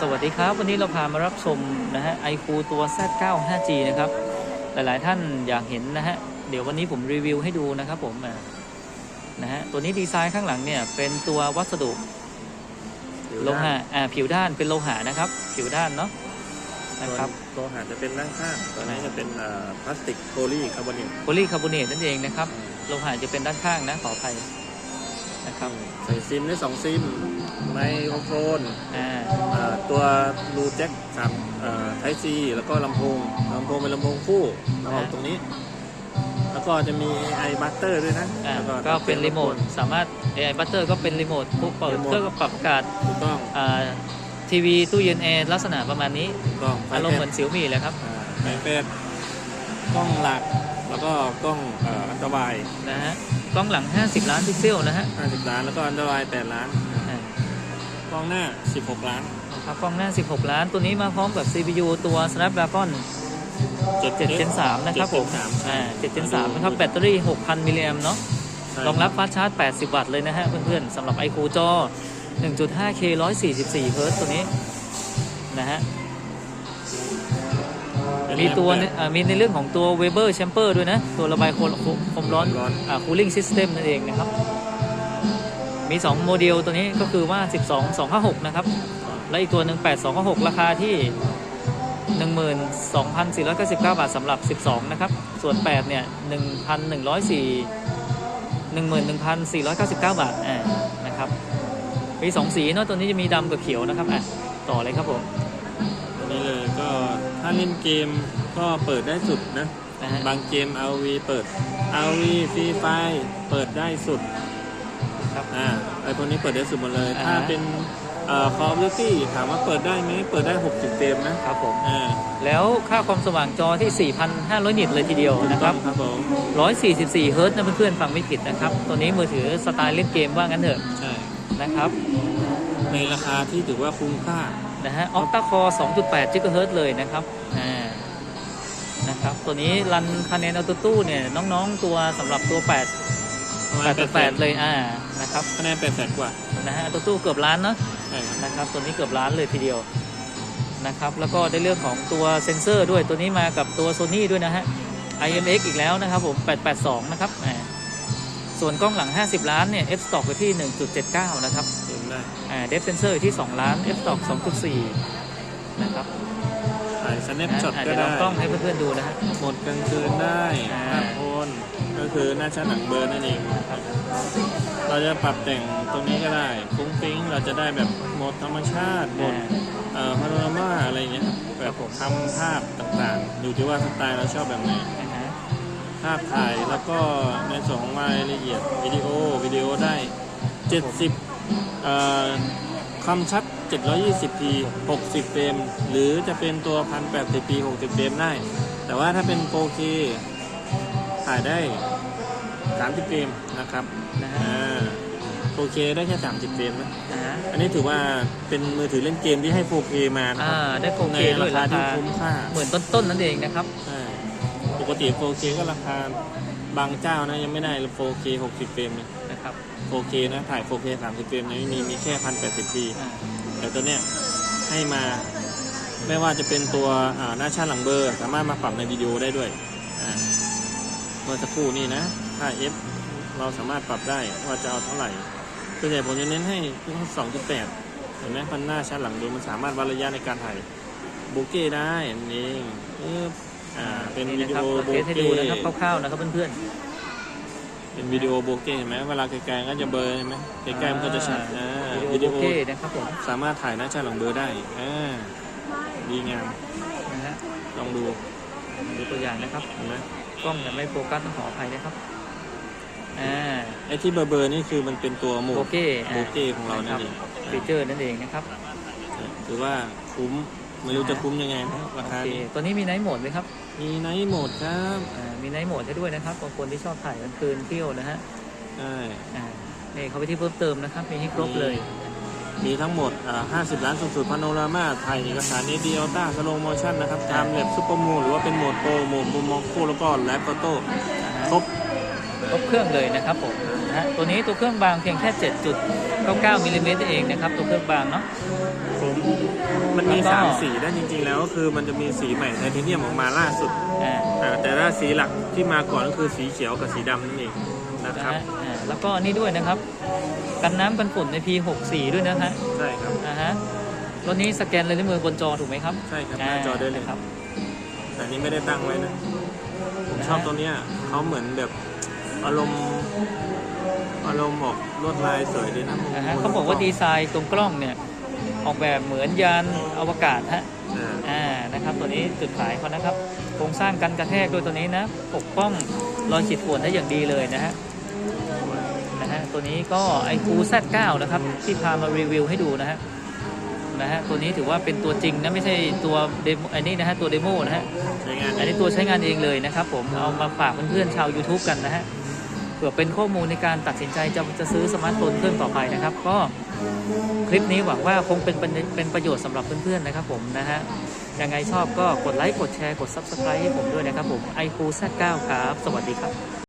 สวัสดีครับ วันนี้เราพามารับชมนะฮะไอคูตัว Z9 5G นะครับ หลายๆท่านอยากเห็นนะฮะ เดี๋ยววันนี้ผมรีวิวให้ดูนะครับผมอ่านะฮะ ตัวนี้ดีไซน์ข้างหลังเนี่ย เป็นตัววัสดุโลหะอ่าผิวด้านเป็นโลหะนะครับ ผิวด้านเนาะนะครับตัวหาจะเป็นด้านข้างตัวนี้จะเป็นเอ่อพลาสติกโพลีคาร์บอเนตโพลีคาร์บอเนตนั่นเองนะครับโลหะจะเป็นด้านข้างนะขออภัยนะครับใส่ซิมได้สองซิม ไมโครโฟนอ่าเอ่อตัวรูแจ็คสามไทซีแล้วก็ลำโพงลำโพงเป็นลำโพงคู่เราออกตรงนี้ แล้วก็จะมีไอบัตเตอร์ด้วยนะอ่าแล้วก็เป็นรีโมทสามารถ AI Butter ก็เป็นรีโมทพวกเปิดเครื่องปรับอากาศถูกต้องอ่าทีวีตู้เย็นแอร์ลักษณะประมาณนี้ ถูกต้องไฟอารมณ์แฟเหมือนสิวมีเลยครับ อ่าไฟแฟดกล้องหลัก แล้วก็กล้องเอ่ออันตรายนะฮะกล้องหลัง 50 ล้านพิกเซลนะฮะ 50ล้านแล้วก็อันตราย8ล้านอ่า กล้องหน้า 16 ล้าน นะครับกล้องหน้า 16 ล้าน ตัวนี้มาพร้อมกับ CPU ตัว Snapdragon 7 Gen 3นะครับผม7อ่า7 Gen 3นะครับ แบตเตอรี่ 6,000 มิลลิแอมเนาะ รองรับฟาสต์ชาร์จ 80 วัตต์เลยนะฮะ เพื่อนๆสำหรับ iQ จอ 1.5K 144 เฮิร์ตซ์ตัวนี้ นะฮะ มีตัวเนี่ยอ่ามีในเรื่องของตัว Weber Chamber ด้วยนะ ตัวระบายความความร้อนร้อนอ่า cooling system นั่นเองนะครับ มี 2 โมเดลตัวนี้ก็คือว่า 12 256 นะครับ และอีกตัวหนึ่ง8296ราคาที่ 12,499 บาทสำหรับ 12 นะครับ ส่วน 8 เนี่ย 1,104 11,499 บาทอ่านะครับ มี 2 สีเนาะตัวนี้จะมีดำกับเขียวนะครับอะต่อเลยครับผมตัวนี้เลยก็ถ้าเล่นเกมก็เปิดได้สุดนะ นะฮะ บางเกม RV เปิด RV ฟรีไฟเปิดได้สุด ครับ อ่าไอตัวนี้เปิดได้สุดหมดเลย อ่าฮะ ถ้าเป็นเอ่อ Call of Duty ถามว่าเปิดได้ไหมเปิดได้ 60เฟรมนะครับผม อ่าแล้วค่าความสว่างจอที่ 4,500 นิตเลยทีเดียวนะครับ ครับผม144 เฮิร์ตซ์นะเพื่อนๆฟังไม่ผิดนะครับ ตัวนี้มือถือสไตล์เล่นเกมว่างั้นเถอะใช่ นะครับ ในราคาที่ถือว่าคุ้มค่า นะฮะ Octa Core 2.8 GHz เลยนะครับ อ่า นะครับ ตัวนี้รันคะแนนอัลตู้เนี่ย น้องๆ ตัวสำหรับตัว 8 ประมาณ8.8 เลย อ่านะ ครับคะแนน8แสนกว่านะฮะอัลตู้เกือบล้านเนาะใช่ครับนะครับตัวนี้เกือบล้านเลยทีเดียวนะครับแล้วก็ได้เรื่องของตัวเซ็นเซอร์ด้วยตัวนี้มากับตัว Sony ด้วยนะฮะ IMX อีกแล้วนะครับผม882 นะครับอ่าส่วนกล้องหลัง 50 ล้านเนี่ย f stock อยู่ที่ 1.79 นะครับเติมได้อ่า depth sensor อยู่ที่ 2 ล้าน f stock 2.4 นะครับถ่าย snap นะ shot อาจก็จะลได้องกล้องให้เพื่อนๆดูนะฮะหมดกลางคืนได้อ่าภาพโทนก็ คือหน้าชั้นหนังเบอร์นั่นเองเราจะปรับแต่งตรงนี้ก็ได้ฟุ้งฟิ้งเราจะได้แบบโหมดธรรมชาติโหมดอ่าเอ่อพาโนรามาอะไรเงี้ยครับแบบทำภาพต่างๆ อยู่ที่ว่าสไตล์เราชอบแบบไหนนะฮะภาพถ่ายแล้วก็ในส่วนของรายละเอียดวิดีโอวิดีโอได้ 70เอ่อความชัด 720p 60เฟรมหรือจะเป็นตัว 1080p 60เฟรมได้ แต่ว่าถ้าเป็น 4K ถ่ายได้ 30เฟรมนะครับนะฮะ อ่า 4K ได้แค่ 30เฟรมนะนะฮะอันนี้ถือว่าเป็นมือถือเล่นเกมที่ให้ 4K มานะคอ่ารับได้ใน 4K ด้ราวยคาราที่คาคุ้มค่าหมื่นต้นๆนั่นเองนะครับ ใช่ปกติ 4K ก็ราคาบางเจ้านะยังไม่ได้ 4K 60เฟรมเลย นะครับ 4K นะถ่าย 4K 30เฟรมเนี่ยไม่มีมีแค่ 1080p อ่าแต่ตัวเนี้ยให้มาไม่ว่าจะเป็นตัวอ่าหน้าชั้นหลังเบอร์ สามารถมาปรับในวิดีโอได้ด้วยอ่าเมื่อสักครู่นี่นะ ถ้า F เราสามารถปรับได้ว่าจะเอาเท่าไหร่ส่วนใหญ่ผมจะเน้นให้ที่2.8เห็นไหมมันหน้าชั้นหลังเบอร์มันสามารถวัดระยะในการถ่ายโบเก้ได้นั่นเองปึ๊บอ่าเป็นนี่วินะดีครับโอเราโบเทสให้เก้ดูนะครับคร่าวๆนะครับเพื่อนเป็นวิดีโอโบเก้เห็นไหมเวลาไกลๆก็จะเบลอร์เห็นไหมๆใกล้ๆมันก็จะชัดอ่าวิวิดีดีโอโอโอเคนะครับผมสามารถถ่ายหน้าจอหลังเบลอร์ได้อ่าดีงามนะฮะลองดูดูตัวอย่างนะครับเห็นไหมกล้องยังไม่โฟกัสต้องขออภัยนะครับ อ่าไอ้ที่เบลอๆนี่คือมันเป็นตัวโหมโอดเคโบเก้ของเรานั่นเองฟีเจอร์นั่นเองนะครับถือว่าคุ้มไม่รู้จะคุ้มยังไงนะราโอคาเคนี้ตัวนี้มีไนท์โหมดไหมครับมีไนท์โหมดครับอ่ามีไนท์โหมดให้ด้วยนะครับบางคนที่ชอบถ่ายกลางคืนเที่ยวนะฮะใช่อ่านี่เขาไปที่เพิ่มเติมนะครับ มีให้ครบเลยมีทั้งหมดอ่า50 ล้านสูงสุดพาโนรามาถ่ายเอกสารเอดีอัลต้าสโลโมชั่นนะครับตามแลบซุปเปอร์มูหรือว่าเป็นโหมดโปรโหมดมุมมองคู่แล้วก็ไลฟ์โฟโต้นะฮะ ครบ ครบเครื่องเลยนะครับผมนะฮะตัวนี้ตัวเครื่องบางเพียงแค่ 7.99มิลลิเมตรเองนะครับตัวเครื่องบางเนาะโปรมันมี แล้วก็สามสีนะจริงๆแล้วก็คือมันจะมีสีใหม่ไทเทเนียมออกมาล่าสุดอ่าอ่าแต่ถ้าสีหลักที่มาก่อนก็คือสีเขียวกับสีดำนั่นเองนะนะครับฮะอ่าแล้วก็อันนี่ด้วยนะครับ กันน้ำกันฝุ่นใน P64 ด้วยนะฮะใช่ครับ อ่าฮะรถนี้สแกนลายนิ้วมือบนจอถูกไหมครับใช่ครับหน้าจอได้เลยครับ แต่อันนี้ไม่ได้ตั้งไว้นะ ผมนะฮะชอบตัวเนี้ยเขาเหมือนแบบ อารมณ์อารมณ์ออกลวดลายสวยดีนะนะฮะเขาบอกว่าดีไซน์ตรงกล้องเนี่ย ออกแบบเหมือนยานอวกาศฮะอ่าอ่า นะครับ ตัวนี้จุดขายเขานะครับ โครงสร้างกันกระแทกด้วยตัวนี้นะ ปกป้องรอยขีดข่วนได้อย่างดีเลยนะฮะ นะฮะ ตัวนี้ก็ไอคู Z9 นะครับ ที่พามารีวิวให้ดูนะฮะ นะฮะ ตัวนี้ถือว่าเป็นตัวจริงนะ ไม่ใช่ตัวเดโมอันนี้นะฮะ ตัวเดโมนะฮะ ใช้งานอันนี้ตัวใช้งานเองเลยนะครับผม เอามาฝากเพื่อนๆชาว YouTube กันนะฮะเผื่อเป็นข้อมูลในการตัดสินใจจะจะซื้อสมาร์ทโฟนเครื่องต่อไปนะครับ ก็คลิปนี้หวังว่าคงเป็นเป็นเป็นประโยชน์สำหรับเพื่อนๆนะครับผมนะฮะยังไงชอบก็กดไลค์ กดแชร์ กด Subscribe ให้ผมด้วยนะครับผม i q Z9 ครับ สวัสดีครับ